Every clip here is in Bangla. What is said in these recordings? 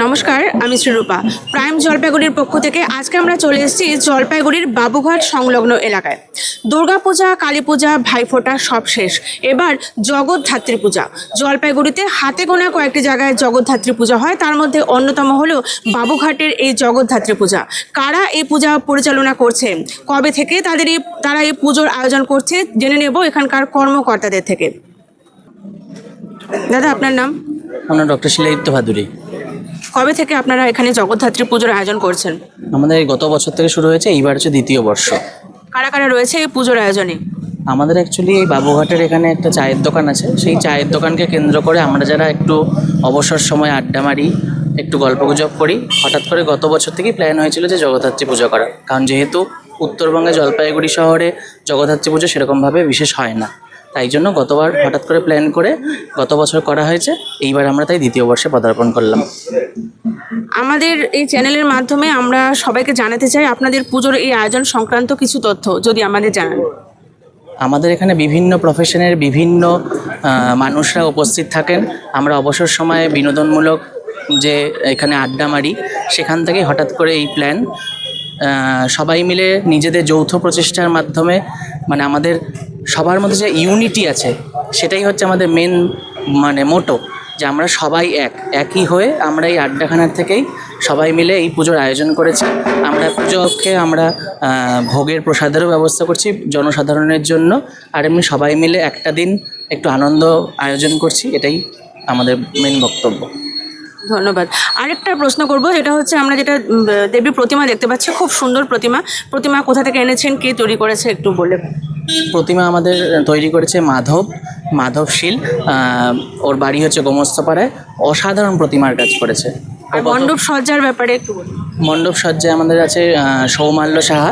নমস্কার, আমি শ্রীরূপা। প্রাইম জলপাইগুড়ির পক্ষ থেকে আজকে আমরা চলে এসেছি জলপাইগুড়ির বাবুঘাট সংলগ্ন এলাকায়। দুর্গাপূজা কালী পূজা ভাইফোঁটা সব শেষ। এবার জগদ্ধাত্রী পূজা। জলপাইগুড়িতে হাতে গোনা কয়েকটি জায়গায় জগদ্ধাত্রী পূজা হয়, তার মধ্যে অন্যতম হলো বাবুঘাটের এই জগদ্ধাত্রী পূজা। কারা এই পূজা পরিচালনা করছে? কবে থেকে তাদের এই, তারা এই পুজোর আয়োজন করছে? জেনে নেব এখানকার কর্মকর্তাদের থেকে। দাদা, আপনার নাম? আমরা ডক্টর শিলাদিত্য ভাদুরী। কবে থেকে আপনারা এখানে জগদ্ধাত্রী পুজোর আয়োজন করছেন? আমাদের এই গত বছর থেকে শুরু হয়েছে এইবার হচ্ছে দ্বিতীয় বর্ষ। কারা কারা রয়েছে এই পুজোর আয়োজনে? আমাদের অ্যাকচুয়ালি এই বাবুঘাটের এখানে একটা চায়ের দোকান আছে। সেই চায়ের দোকানকে কেন্দ্র করে আমরা যারা একটু অবসর সময় আড্ডা মারি একটু গল্পগুজব করি হঠাৎ করে গত বছর থেকেই প্ল্যান হয়েছিল যে জগদ্ধাত্রী পুজো করা কারণ যেহেতু উত্তরবঙ্গে জলপাইগুড়ি শহরে জগদ্ধাত্রী পুজো সেরকমভাবে বিশেষ হয় না। তাই জন্য গতবার হঠাৎ করে প্ল্যান করে গত বছর করা হয়েছে এইবার আমরা তাই দ্বিতীয় বর্ষে পদার্পণ করলাম। আমাদের এই চ্যানেলের মাধ্যমে আমরা সবাইকে জানাতে চাই আপনাদের পুজোর এই আয়োজন সংক্রান্ত কিছু তথ্য যদি আমাদের জানান। আমাদের এখানে বিভিন্ন প্রফেশনের বিভিন্ন মানুষরা উপস্থিত থাকেন। আমরা অবসর সময়ে বিনোদনমূলক যে এখানে আড্ডা মারি সেখান থেকে হঠাৎ করে এই প্ল্যান সবাই মিলে নিজেদের যৌথ প্রচেষ্টার মাধ্যমে মানে আমাদের সবার মধ্যে যে ইউনিটি আছে, সেটাই হচ্ছে আমাদের মেন মানে মোটো যে আমরা সবাই এক, একই হয়ে আমরা এই আড্ডাখানার থেকেই সবাই মিলে এই পুজোর আয়োজন করেছি। আমরা পুজোকে আমরা ভোগের প্রসাদেরও ব্যবস্থা করছি জনসাধারণের জন্য, আর এমনি সবাই মিলে একটা দিন একটু আনন্দ আয়োজন করছি, এটাই আমাদের মেন বক্তব্য। ধন্যবাদ। আরেকটা প্রশ্ন করব যেটা হচ্ছে আমরা যেটা দেবীর প্রতিমা দেখতে পাচ্ছি, খুব সুন্দর প্রতিমা। প্রতিমা কোথা থেকে এনেছেন, কে তৈরি করেছে, একটু বলে প্রতিমা আমাদের তৈরি করেছে মাধব মাধবশীল আহ, ওর বাড়ি হচ্ছে গোমস্তপাড়ায়। অসাধারণ প্রতিমার কাজ করেছে। আর মণ্ডপ সজ্জার ব্যাপারে একটু মণ্ডপ সজ্জায় আমাদের আছে সৌমাল্য সাহা।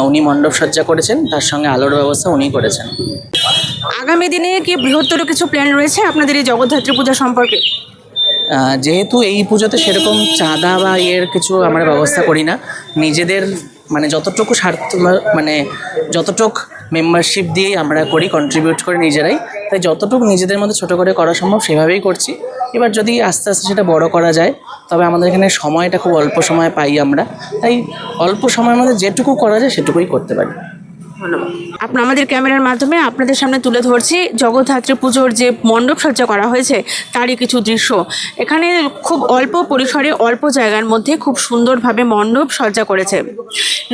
উনি মণ্ডপ সজ্জা করেছেন। তার সঙ্গে আলোর ব্যবস্থা উনি করেছেন। আগামী দিনে কি বৃহত্তর কিছু প্ল্যান রয়েছে আপনাদের এই জগদ্ধাত্রী পূজা সম্পর্কে? যেহেতু এই পুজোতে সেরকম চাঁদা বা এর কিছু আমরা ব্যবস্থা করি না। নিজেদের মানে যতটুকু স্বার্থ মানে যতটুক মেম্বারশিপ দিয়েই আমরা করি কন্ট্রিবিউট করে নিজেরাই। তাই যতটুকু নিজেদের মধ্যে ছোট করে করা সম্ভব সেভাবেই করছি। এবার যদি আস্তে আস্তে সেটা বড় করা যায়, তবে আমাদের এখানে সময়টা খুব অল্প সময় পাই আমরা। তাই অল্প সময়ের মধ্যে যেটুকু করা যায় সেটুকুই করতে পারি। আপনার, আমাদের ক্যামেরার মাধ্যমে আপনাদের সামনে তুলে ধরছি জগদ্ধাত্রী পুজোর যে মণ্ডপ সজ্জা করা হয়েছে, তারই কিছু দৃশ্য। এখানে খুব অল্প পরিসরে, অল্প জায়গার মধ্যে খুব সুন্দরভাবে মণ্ডপ সজ্জা করেছে।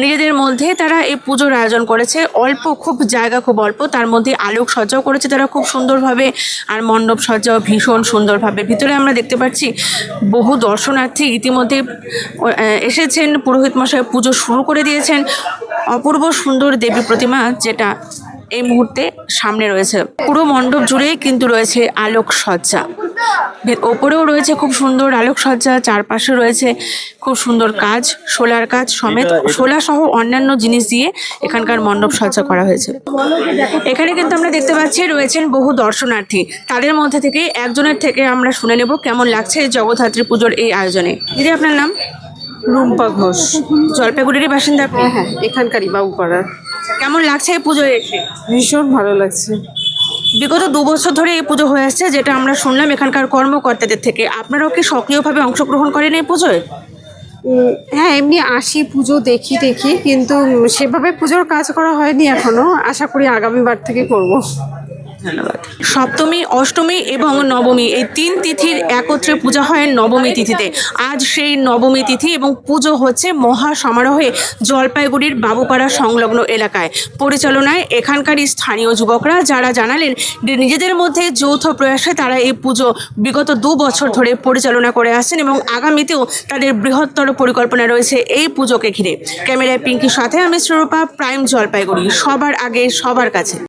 নিজেদের মধ্যে তারা এই পুজোর আয়োজন করেছে। অল্প, খুব জায়গা খুব অল্প, তার মধ্যে আলোক সজ্জাও করেছে তারা খুব সুন্দরভাবে, আর মণ্ডপ সজ্জাও ভীষণ সুন্দরভাবে। ভিতরে আমরা দেখতে পাচ্ছি বহু দর্শনার্থী ইতিমধ্যে এসেছেন, পুরোহিত মশাই পুজো শুরু করে দিয়েছেন। অপূর্ব সুন্দর দেবী প্রতিমা যেটা এই মুহূর্তে সামনে রয়েছে। পুরো মণ্ডপ জুড়েই কিন্তু রয়েছে আলোক সজ্জা। ওপরেও রয়েছে খুব সুন্দর আলোক সজ্জা চারপাশে রয়েছে খুব সুন্দর কাজ সোলার কাজ সমেত সোলা সহ অন্যান্য জিনিস দিয়ে এখানকার মণ্ডপ সজ্জা করা হয়েছে। এখানে কিন্তু আমরা দেখতে পাচ্ছি রয়েছেন বহু দর্শনার্থী। তাদের মধ্যে থেকে একজনের থেকে আমরা শুনে নেব কেমন লাগছে জগদ্ধাত্রী পুজোর এই আয়োজনে। দিদি আপনার নাম? রুম্পা ঘোষ। জলপাইগুড়ির বাসিন্দা আপনি? হ্যাঁ এখানকারই বাবুপাড়ার। কেমন লাগছে এই পুজোয় এসে ভীষণ ভালো লাগছে। বিগত দু বছর ধরে এই পুজো হয়ে আসছে যেটা আমরা শুনলাম এখানকার কর্মকর্তাদের থেকে। আপনারাও কি সক্রিয়ভাবে অংশগ্রহণ করেন এই পুজোয়? হ্যাঁ এমনি আসি পুজো দেখি দেখি কিন্তু সেভাবে পুজোর কাজ করা হয়নি এখনও। আশা করি আগামীবার থেকে করব। ধন্যবাদ। সপ্তমী, অষ্টমী এবং নবমী এই তিন তিথির একত্রে পূজা হয় নবমী তিথিতে। আজ সেই নবমী তিথি এবং পুজো হচ্ছে মহা সমারোহে জলপাইগুড়ির বাবুপাড়া সংলগ্ন এলাকায়। পরিচালনায় এখানকার স্থানীয় যুবকরা যারা জানালেন নিজেদের মধ্যে যৌথ প্রয়াসে তারা এই পুজো বিগত দু বছর ধরে পরিচালনা করে আসছেন এবং আগামীতেও তাদের বৃহত্তর পরিকল্পনা রয়েছে এই পুজোকে ঘিরে। ক্যামেরায় পিঙ্কির সাথে আমি শ্রূপা প্রাইম জলপাইগুড়ি। সবার আগে, সবার কাছে।